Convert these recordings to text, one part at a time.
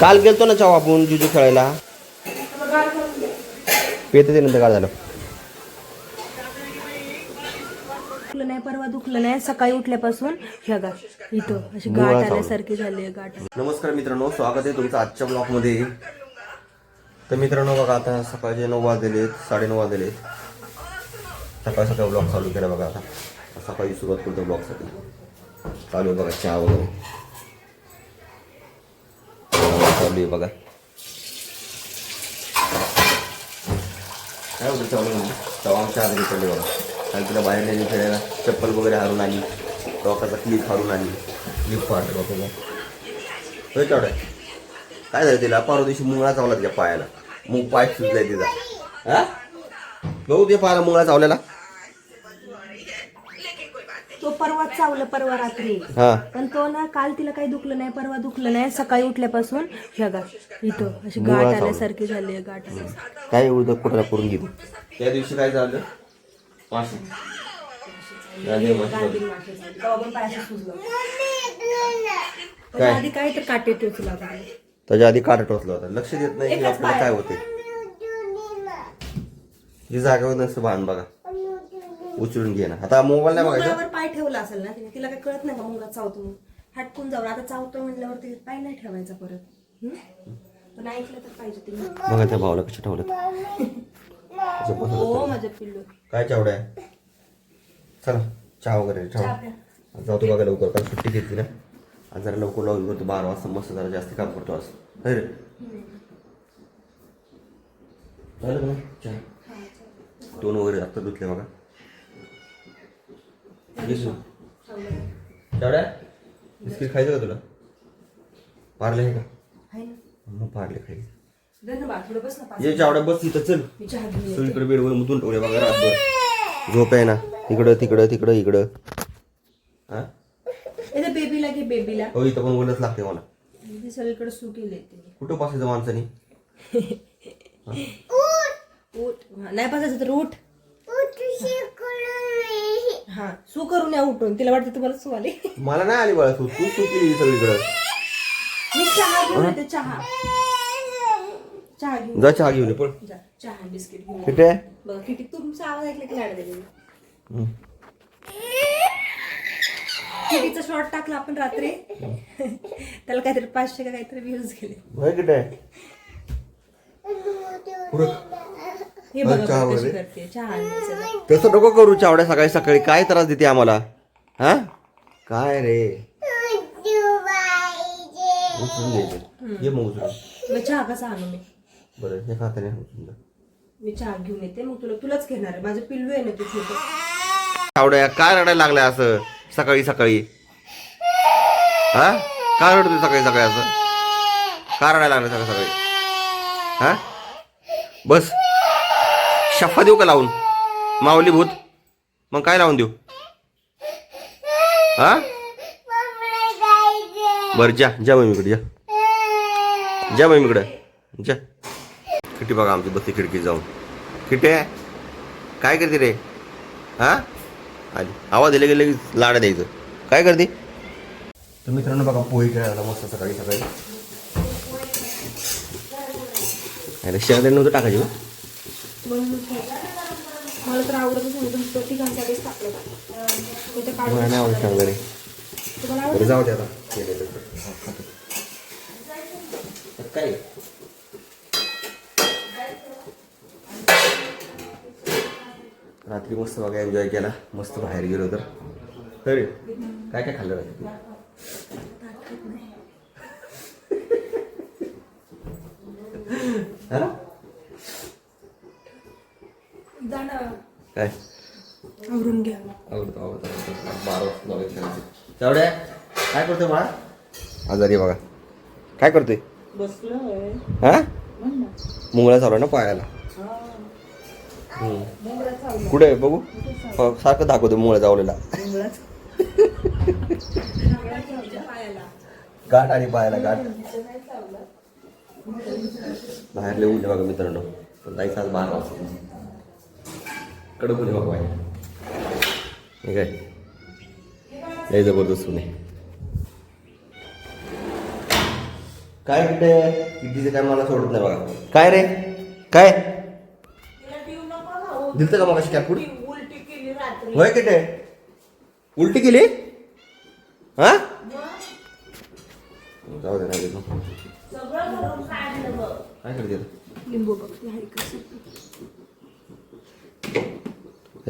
काल गेलतो ना चाव आपण जुजू खेळायला? पेत ते नंतर काय झालं. दुखलं नाही परवा दुखलं नाही. सकाळी उठल्यापासून ह्या गा इथं अशी मुळा गाठ चावलं. आल्यासारखी झाली आहे गाठ. नमस्कार मित्रांनो स्वागत आहे तुमचं आजच्या ब्लॉगमध्ये. तर मित्रांनो बघा आता सकाळचे नऊ वाजलेले आहेत साडेनऊ वाजलेले आहेत. सकाळ सकाळ ब्लॉग चालू केला बघा आता. सकाळी सुरुवात करतो ब्लॉगसाठी. चालू आहे बघा चहा वगैरे. चालू आहे बघा. काय होतं चालू म्हणजे तेव्हा आमच्या आधी पडले बघा. काल तिला बाहेर नाही खेळायला चप्पल वगैरे हारून आली डोक्याचा क्लिप हारून आली क्लिप फाटलं बघा होय तेवढं. काय झालं तिला? पारो दिवशी मुंगळा चावला तिच्या पायाला. मग पाय सुजलाय तिचा. हा? बघू ते पारा मुंगळा चावलेला. तो परवा चावलं परवा रात्री. हा. पण तो ना काल तिला काही दुखलं नाही परवा दुखलं नाही. सकाळी उठल्यापासून ह्या गा इथं अशी गाठ. आल्यासारखी झाली आहे गाठ काय एवढं कुठला करून घेतो त्या दिवशी काय झालं? पण. काय? आधी काय तर काटे लागले. त्याच्या आधी काटा टोचला होता. लक्ष देत नाही की आपल्याला काय होते जी जागेवर नसतं भान बघा. उचलून घे ना आता मोबाईल नाही बघायचा. पाय ठेवला असेल ना तिने तिला काय कळत नाही का मुंगळा चावतो म्हणून? हटकून जाऊन आता चावतो म्हटल्यावरती पाय नाही ठेवायचा परत. हम्म? पण ऐकलं तर पाहिजे तिने. बघा त्या भावाला कसं ठेवलं त्याचं हो होतं. माझं पिल्लू. काय चावड्या आहे चला चहा वगैरे चहा ठेवा आज जातो बघा लवकर काल सुट्टी घेतली ना. आज जरा लवकर लॉगिन करतो बारा वाजता मस्त जरा जास्त काम करतो आज. है रे? झालं का नाही? चहा. दोन वगैरे आत्ता धुतले बघा. चावड्या बिस्किट खायचं का तुला? पारले आहे का? मग पारले खायचं दे ना बाळ, थोडं बस ना पाच ये चावड्या बस इथं चल. सगळीकडे बेडवर मुतून ठेवले बघा रातभर. झोप आहे ना. इकडं तिकडं तिकडं इकडं. हा? इथे बेबीला घे बेबीला हो इथं पण बोलत लागते मला. ती सगळीकडे सू केले तिने कुठं पासायचं माणसाने? नाही पासायचं तर उठ. हा सू करून या उठून. तिला वाटतं तुम्हाला सू आली. मला नाही आली बाळा तू तू तू केली सगळीकडं. मी चहा घेऊन येते चहा. चहा घेऊन जा चहा घेऊन ये पण जा चहा बिस्किट घेऊन ये. किती आहे बघा किती? तुमचा आवाज ऐकला की लाड दिली हम्म. कितीचा शॉर्ट टाकला आपण रात्री? त्याला काहीतरी पाचशे का काहीतरी व्ह्यूज गेले. पुरं. हे बरं, बघा चहा बघा कशी वगैरे? करते चहा आणण्याचं ना. तसं नको करू चावड्या सकाळी सकाळी. काय त्रास देते आम्हाला? हा? काय रे? उचलून ये मग उचलून. मग चहा कसा आणू मी? बरं हे उचलून. मी चहा घेऊन येते. मग तुला तुलाच घेणार आहे. माझं पिल्लू आहे ना तू छोटं. चावड्या काय रडायला लागलाय असं? सकाळी सकाळी. हा? काय रडतोय सकाळी सकाळी असं? का रडायला लागलं सकाळी सकाळी? हा? बस. शफ्फा देऊ का लावून? माऊली भूत. मग काय लावून देऊ? हा? बरं जा जा मम्मीकडे जा. जा मम्मीकडे जा. किती बघा आमची बसती खिडकी जाऊन. किटे काय करते रे? हा? आली. आवाज दिले गेले की लाडा द्यायचं. काय करते? तर मित्रांनो बघा पोळी खेळायला मस्त सकाळी सकाळी. अरे शेअर नव्हतं टाकायची मला तर आवडतच नाही पण तो ठिकाणसाठीच टाकलं त्याच्या काढून मला नाही आवडत वगैरे तुम्हाला जाऊ काय? रात्री मस्त बघा एन्जॉय केला. मस्त बाहेर गेलो तर. काय काय खाल्लं रात्री हा? जाणं काय? आवरून घ्या. आवडतो आवडतो आवडतो बारा वाजता काय करतोय बाळा? आजारी आहे बघा. काय करतोय? बसलोय. हा? मुंगळा चालू आहे ना पायाला? हम्म. कुठे आहे बघू? हो, सारखं दाखवतो मुंगळा चावलेला गाठ आणि पायाला गाठ. बाहेर लिहून बघा मित्रांनो. पण जायचं आज बारा वाजता. कडक ऊन आहे बघा बाहेर हे काय? लय जबरदस्त आहे काय किटे किटीचं काय मला सोडत नाही बघा. काय रे? काय? दिलतं का केली रात्री. होय किटे उलटी केली? हा? जाऊ दे नाही काय करते? लिंबू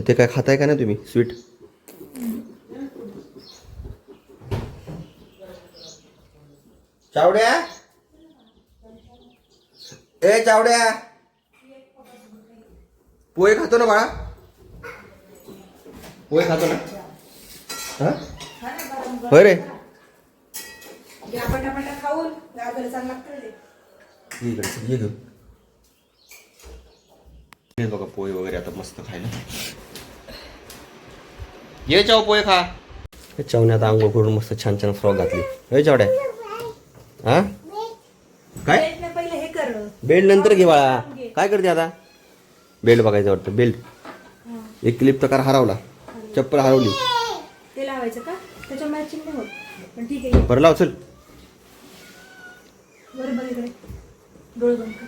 ते काय खाताय का नाही तुम्ही? स्वीट चावड्या? ए चावड्या! पोहे खातो ना बाळा. पोहे खातो ना. हा? होय रे. खाऊन हे बघा पोहे वगैरे आता मस्त खायला. ये चाव पोहे खा। चावने आता आंघोळ करून मस्त छान छान फ्रॉक घातली. हे चावड्या. हा? काय? बेल्ट हे नंतर घे बाळा. काय करते आता? बेल्ट बघायचं वाटतं. बेल्ट एक क्लिप प्रकार हरवला. चप्पल हरवली. ते लावायचं का? त्याच्या मॅचिंग नाही होत. पण ठीक आहे. बरं लाव चल. बरं बघ इकडे. डोळे बंद कर.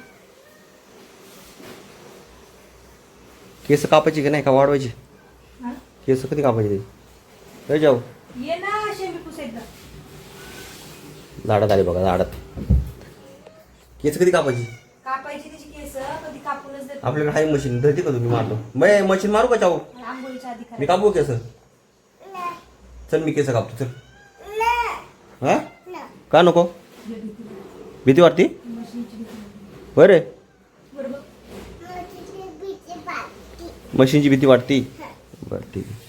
केस कापायची का नाही? का वाढवायची? केस कधी कापायची ते जाऊ. ये ना एकदा. झाडात आले बघा झाडात. केस कधी कापायची? कापायची त्याची केस कधी कापूनच देत आपल्याकडे आहे मशीन धरते का तुम्ही मारतो मै मशीन मारू का चाऊ आंघोळीच्या आधी मी करा कापू केस? चल मी केस कापतो चल. हा? का नको? भीती वाटती? होय रे. बरोबर. मशीनची भीती वाटती. बरं ठीक आहे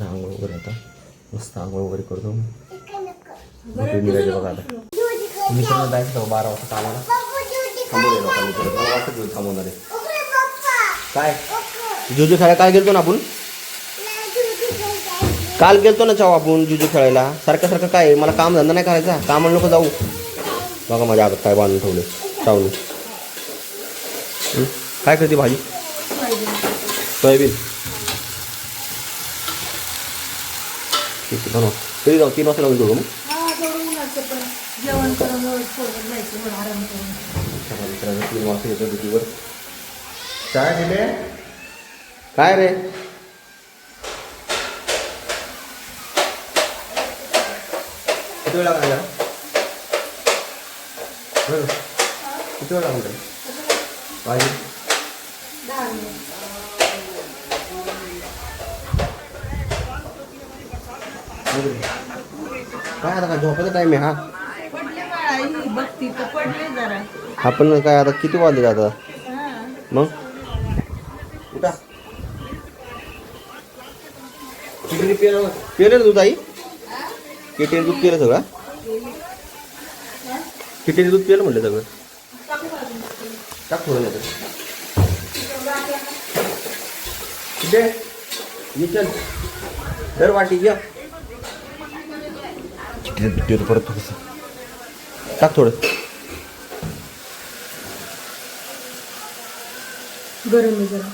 रांगोळ आंघोळ वगैरे आता. मस्त आंघोळ वगैरे करतो. झोपेत निघायचं बघा आता. मित्रांनो जायचं होतं बारा वाजता कामाला. थांबवले लोकांनी परत मला वाटतं थांबवणार आहे काय? जुजू खेळायला काय गेलतो ना आपण? काल गेलतो ना चाव आपण जुजू खेळायला. सारखं सारखं काय? मला काम धंदा नाही करायचा. कामाला नको जाऊ. बघा माझ्या हातात काय बांधून ठेवले चावलं. काय करते भाजी? सोयाबीन ठीक आहे बनव कधी जाऊ तीन वाजता लागून ठेवू मग हा थोडं उन्हाचं पण जेवण करून थोडं थोडं जायचं थोडं आराम करून चला मित्रांनो, तीन वाजता येतो ड्युटीवर काय दिले काय रे किती वेळ लागला याला? बरं. किती वेळ लागला भाजी दहा मिनिट काय आता काय झोपायचा टाईम आहे हा? पडले बाळा ही बघती तर पडले जरा. आपण काय आता किती वाजले आता? हा. मग? उठा. किती रे दूध आई किटीने दूध पिलं सगळं? किटीने दूध पिलं म्हणलं सगळं? टाक थोडं नाही ये चल. दर वाटी या. कितीने दूध पिलं परत थोडंसं टाक थोडं. गरम आहे जरा.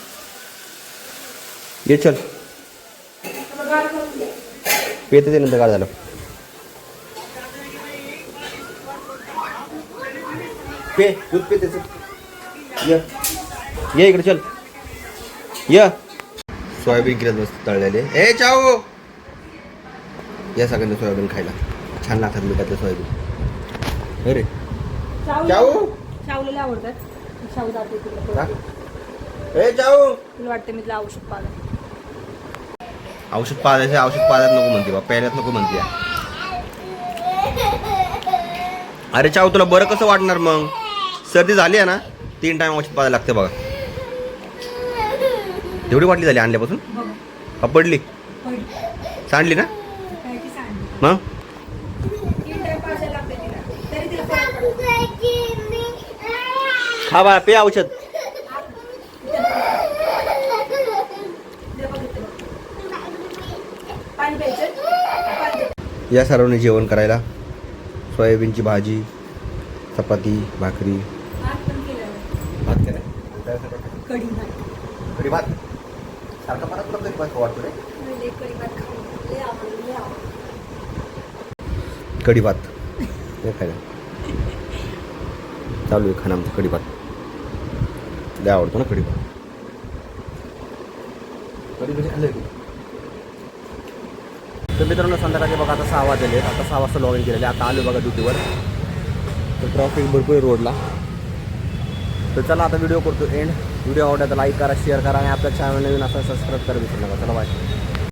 ये चल. पेते ते नंतर काय झालं. पे दूध पे त्याचं. ये. ये इकडे चल. ये. सोयाबीन गिरत मस्त तळलेले. ए चाऊ! या सगळ्यांना सोयाबीन खायला. छान लागतात मिठातलं सोयाबीन. अरे चाऊ. शावलेले आवडतात. शाव जाते तुला टाक. ए चाऊ! तुला वाटतं मी तुला औषध पाहिलं औषध पाजायचं औषध पाजायला नको म्हणते बा. प्यायलाच नको म्हणते. अरे चाव तुला बरं कसं वाटणार मग? सर्दी झाली आहे ना? तीन टाइम औषध पाजायला लागते बघा. एवढी वाटली झाली आणल्यापासून? बघ का पडली? सांडली ना? मग. खा बा पे औषध. या सर्वांनी जेवण करायला. सोयाबीनची भाजी चपाती भाकरी. भात भात. कढी भात कढी भात कढी भात वाटतो रे म्हणजे कढी भात कढी भात. हे काय चालू आहे खाणं आमचं कढीभात लय आवडतो ना कढी खाल्लं की तर मित्रांनो संध्याकाळचे बघा आता सहा वाजले आता सहा वाजता लॉग इन केलेले. आता आलो बघा ड्युटीवर तर ट्रॉफिक भरपूर रोडला तर चला आता व्हिडिओ करतो एंड व्हिडिओ आवडला तर लाईक करा शेअर करा आणि आपल्या चॅनल नवीन असं सबस्क्राईब करा विसरू नका. चला बाय